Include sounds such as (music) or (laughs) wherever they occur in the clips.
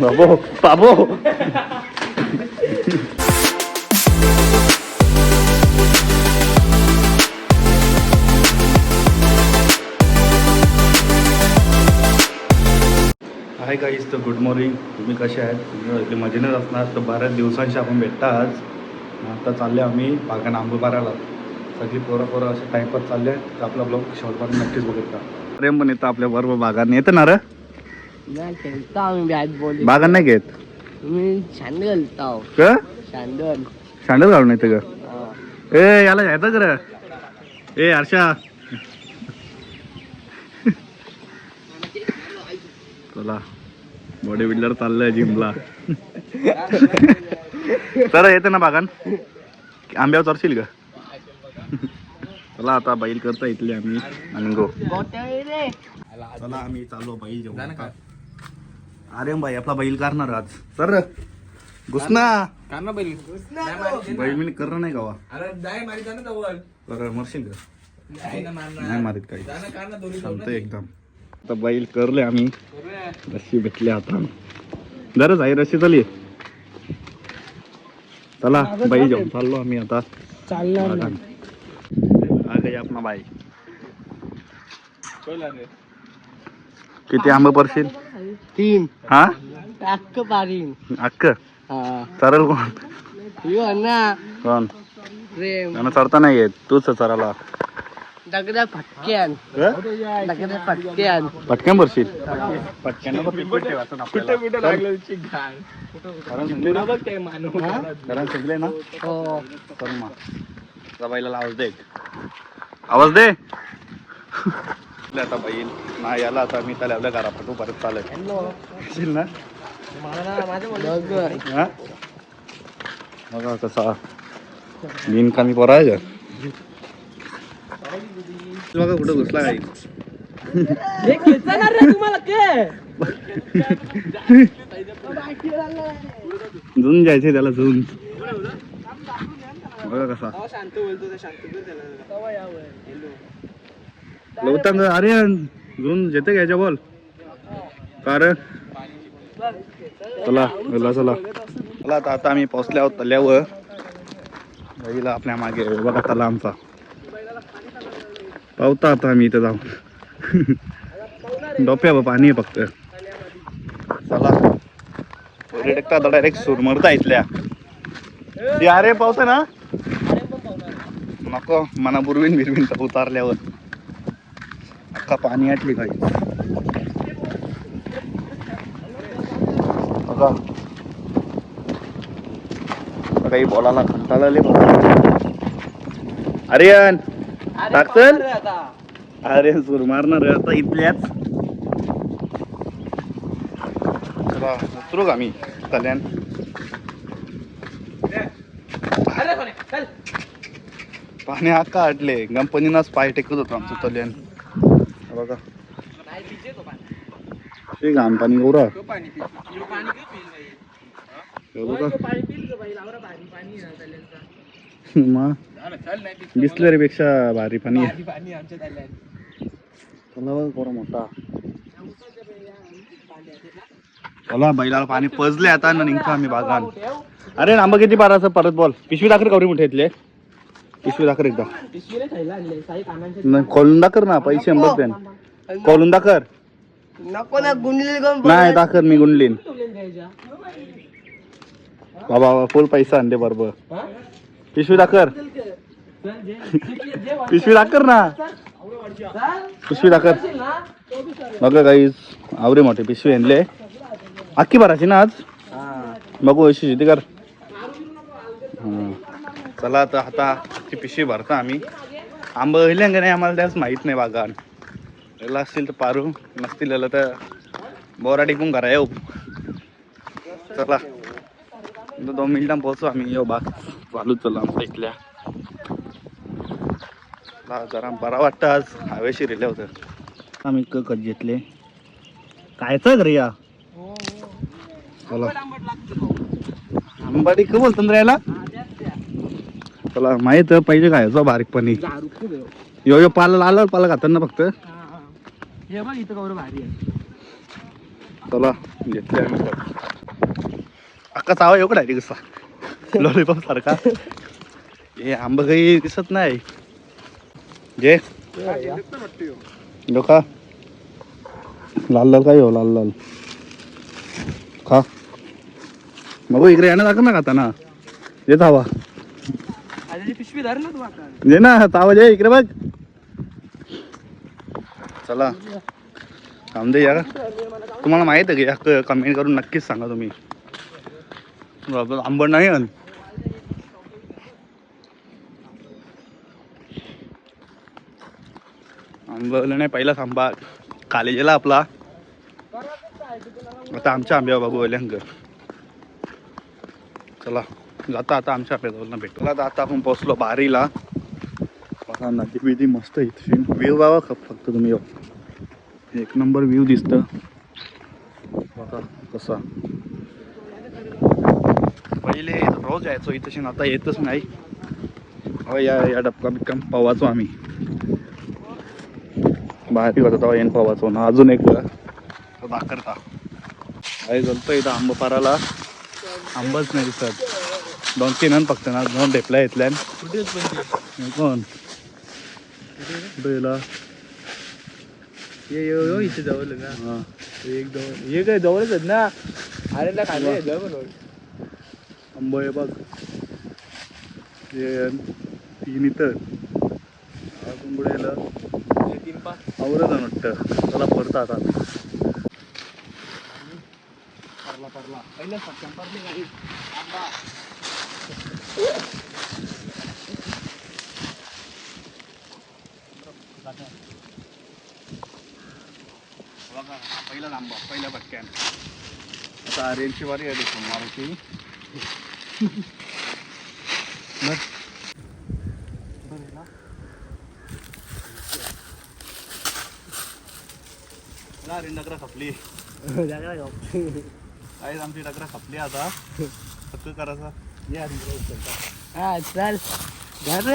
बाबो बाबो hi guys तर गुड मॉर्निंग तुम्ही कसे आहेत? तुम्ही मजेनेच असणार. तर बऱ्याच दिवसांशी आपण भेटता आज. आता चालले आम्ही बागा नांबू बाराला सगळी पोरं पोरं असे टाईपच चालले तर आपला ब्लॉग शॉर्टमध्ये नक्कीच बघितला. प्रेम पण येतं आपल्या बरोबर बागान. येतं ना रे? नाही खेळतो आम्ही बॅट बॉल. बागान नाही घेत तुम्ही क? शांडल सँडल घालून येतं का? ए याला घ्यायचं कर ए हर्षा. चला. बॉडी बिल्डर चाललंय जिमला. (laughs) तर येते ना बागान आंब्यावर चरशील का? चला आता बैल करता इथले आम्ही आणि गो. रे चला आम्ही चाललो बैल आता. अरे भाई आपला बैल करणार आज. सर घुसना. बैल? मी करणार नाही गावा. तर मरशील का? नाही मारित काही. चालतंय एकदम. आता बैल करले आम्ही. रस्सी भेटले आता. गरज आहे रस्सी चालली चला बैल घेऊन चाललो आम्ही आता. चालणार गई अपना बाई. किती आंबे पडशील? तीन. हा? टाक पारीन अक्क हा. चरल कोण? यो ना कोण? प्रेम. त्यांना चरता नाही येत. तूच चराला फटक्यान. फटक्यान. पटकन भरशील. पटकन कारण सगळे ना? हो. बैलाला आवाज दे. आवाज दे. आता बैल नाही याला आता मी त्याला आपल्या घरापासून परत चालत येशील ना? बघ. हा? कसा बिन कमी पोरायचं बघा कुठं घुसला काही जायचे (laughs) त्याला झुंज बघा कसा. शांत बोलतो शांत लवतांग अरे झुंज येते घ्यायच्या बोल? कारण? चला चला चला. चला आता आता आम्ही पोचल्या आहोत तल्यावर गाईला आपल्या मागे बघा तला आमचा. पावता आता आम्ही इथं जाऊन. डोप्या पाणी आहे फक्त. चला. डायरेक्ट डायरेक्ट सुरमरता इथल्या. ती अरे पावतं ना? नको मना बुरवीन बिरवीन उतारल्यावर. अख्खा पाणी आटली काही काही बोलायला कंटाळा आले अरेयन टाकचल अरे सूर मारणार आता इथल्याच. चला उतरू का मी कल्याण? पाणी अक्का आटले गणपतीनाच पाय टेकत होतो आमचं तल्यान बघा. ते घाण पाणी गोरा बिस्लरी पेक्षा भारी पाणी बघ मोठा. चला बैलाला पाणी पजले आता ना निघतो आम्ही बागान. अरे आंबा किती बाराचं परत बोल. पिशवी दाखर कवरी मोठे इथले पिशवी दाखर एकदा. नाही, खोलून दाखर ना पैसे अंबत देन खोलून दाखर नको ना नाही दाखर मी गुंडलीन. बाबा बाबा फुल पैसा आणले बरोबर. पिशवी दाखर पिशवी दाखर ना. पिशवी दाखर बघा काही आवरे मोठे पिशवी आणले. अख्खी भरायची ना आज? बघू अशी शेती कर. हा. चला आता आता ती पिशवी भरता आम्ही. आंबं हिल्या का नाही आम्हाला त्याच माहीत नाही बागान. याला असतील तर पारू नसतील याला तर बोरा टिकून करा येऊ. चला. दोन मिनिटां पोहोचू आम्ही. येऊ बा. चालू चला आमच्या इथल्या. जरा बरा वाटतं आज. हवेशीर रिले होतं. आम्ही क घेतले. कायचं घरी या? चला. आंबाडी का बोलतो याला? चला माहीत आहे, पहिले खायचो बारीकपणी? यो यो पाला लाल पाला खातात ना फक्त. हे बघ इथं कवर भारी आहे. चला घेतले आम्ही पण. अक्का चावा येऊ का कसा लॉलीपॉप सारखा. हे आंबा काही दिसत नाही. जे? लो खा. लाल लाल काय हो लाल लाल. खा. मग इकडे यानं दाखव ना खाता ना ये तावा त्याची पिशवी धर ना तू आता. ये ना तावज जे इकडे बघ. चला. थांबदे या तुम्हाला माहीत आहे की या कमेंट करून नक्कीच सांगा तुम्ही. बाबा, आंबट नाही आहे. आंबवलं नाही पहिलाच आंबा गेला आपला. आता आमच्या आंब्या बाबू वल्यांक चला. जाता आता आमच्या आपल्या भेटला तर आता आपण पोहोचलो बारीला. बघा नदी बिदी मस्त इथे व्ह्यू बाबा खप फक्त तुम्ही. येऊ एक नंबर व्ह्यू दिसतं. बघा कसा. पहिले रोज यायचो इथं आता येतच नाही. अहो या या डबका बिक्कम पवाचो आम्ही. बाहेर होता तेव्हा येईन पवाचो. ना अजून एक दाखरता काय गलतो इथं आंबपाराला. आंबच आंबाच नाही दिसत. दोन तीन फक्त ना दोन ढेपल्या पण हे कोण? कुठे गेला ये यो यो इथे जवळ ना. एक जवळ काय जवळच आहेत ना? अरे ना खाली आहे जवळ आंबो बघ. हे तीन अजून तीन आवरत वाटतं. चला परत आता. पहिला आंबा पहिल्या पटक्यान आता आर्यनची वारी आहे देखील मारुती. बस आर्यन डगरा खपली. काहीच आमची डगरा खपली आता. फक्त करायचा. हा चल चल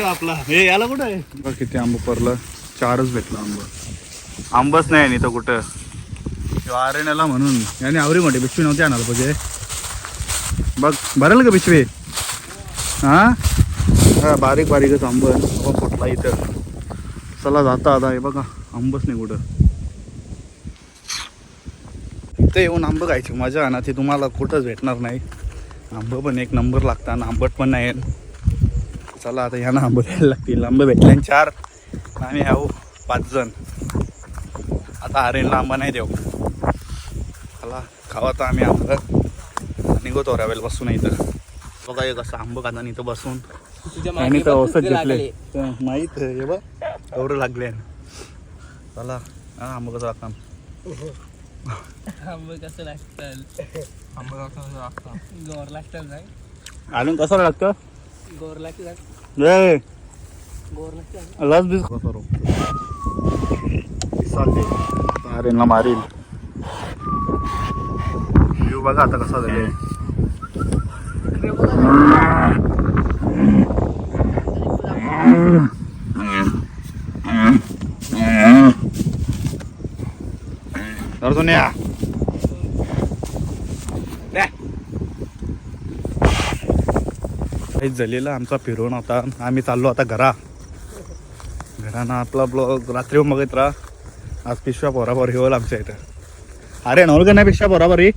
आपला हे याला कुठं आहे बघ किती आंब परलं चारच भेटलं आंब. आंबच नाही आणि तर कुठं? आरण्याला म्हणून. याने आवरी मोठी पिशवी नव्हती आणायला पाहिजे. बघ भरेल का पिशवी हा? हा, बारीक बारीकच आंब. आहे. फुटला इथं. चला जाता आता. हे बघा आंबच नाही कुठं. इथं येऊन आंब खायची मजा आहे ना ती तुम्हाला कुठंच भेटणार नाही. आंब पण एक नंबर लागतात आणि आंबट पण नाही. चला आता ह्या ना आंबे घ्यायला लागतील. आंबे भेटले आणि चार आम्ही आहो पाच जण. आता आरेनला आंबा नाही देऊ. चला खावा तर आम्ही आंबा. निघतो तोऱ्यावेल बसून इथं. बघा एक असं आंबं खाताना इथं बसून. आणि तर औषध घेतले माहीत आहे हे बघ एवढं लागले. चला हा आंबं कसं लागतात? आंबे कसं लागतं? आंबे कसं लागतं? गोर लागतं नाही अजून कसं लागतं? गोर लागतं रे गोर लागतं लस बीस चालते अरेनला मारील. व्ह्यू बघा आता कसा झाले सोन्या काहीच झालेलं आमचा फिरून आता आम्ही चाललो आता घरा. घरानं आपला ब्लॉग रात्री बघत राहा. आज पिशव्या बरोबर होईल आमच्या इथं. अरे नवल नाही पिशव्या बरोबर ही?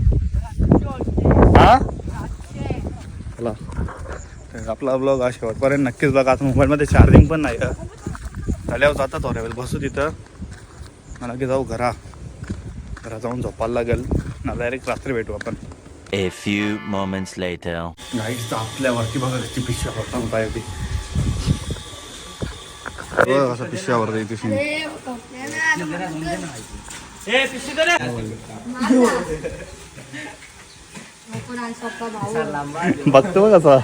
हा? आपला ब्लॉग हा शेवटपर्यंत नक्कीच बघा. आता मोबाईलमध्ये चार्जिंग पण नाही. झाल्यावर जातात वेळ. बसू तिथं. मला की जाऊ घरा. घरा जाऊन झोपायला लागेल. ना डायरेक्ट रात्री भेटू आपण. A few moments later. गाईच आपल्यावरती बघा ती पिशव्या होता पाहिजे बघ असं पिशव्यावर पिशवी बघतो बघ कसा.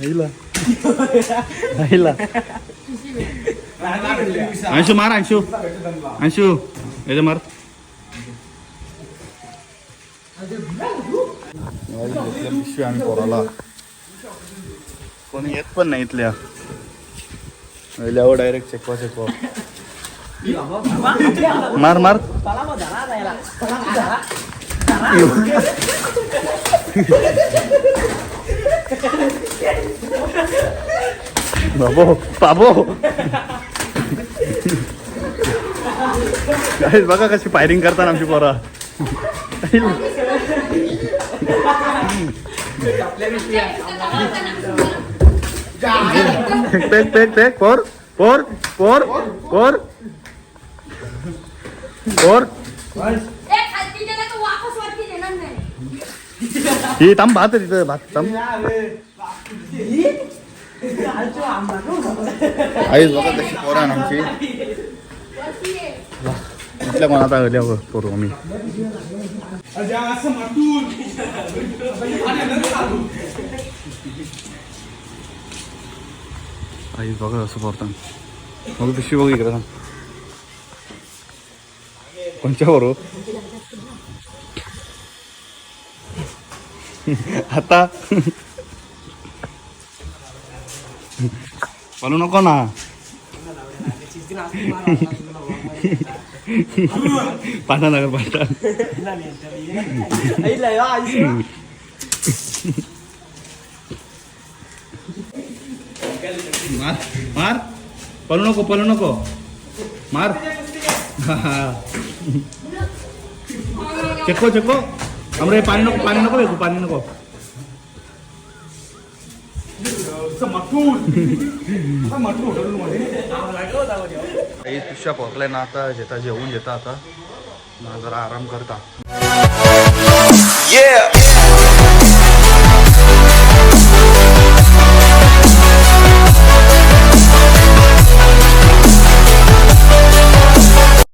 आईला. आईला. अंशू मार अंशू. अंशू याच्या मार. पिशवी आणि पोराला कोणी येत पण नाही इथल्या. डायरेक्ट चेकवा चेकवा मार मार. बाबो बाबो. Guys, बघा कशी फायरिंग करतात आमची पोरा. पेक पेक पेक पोर पोर पोर पोर. पोर. ही थांब भात आहे तिथं भात थांब. आईच बघा कशी पोरा आमची. इथल्या कोणाचा हल्यावर पोरू आम्ही. आई बघा असं पोरतात मग पिशवी बघ इकडे थांब. कोणच्या बरो हो? आता? बोलू नको ना. पाठानगर पाठान मार मार पळू नको पळू नको मार चेको चेको हमरे पाणी नको पाणी नको बेकू पाणी नको काही पिशव्या पोचलाय ना आता जेता जेवून घेता आता जरा आराम करता Yeah.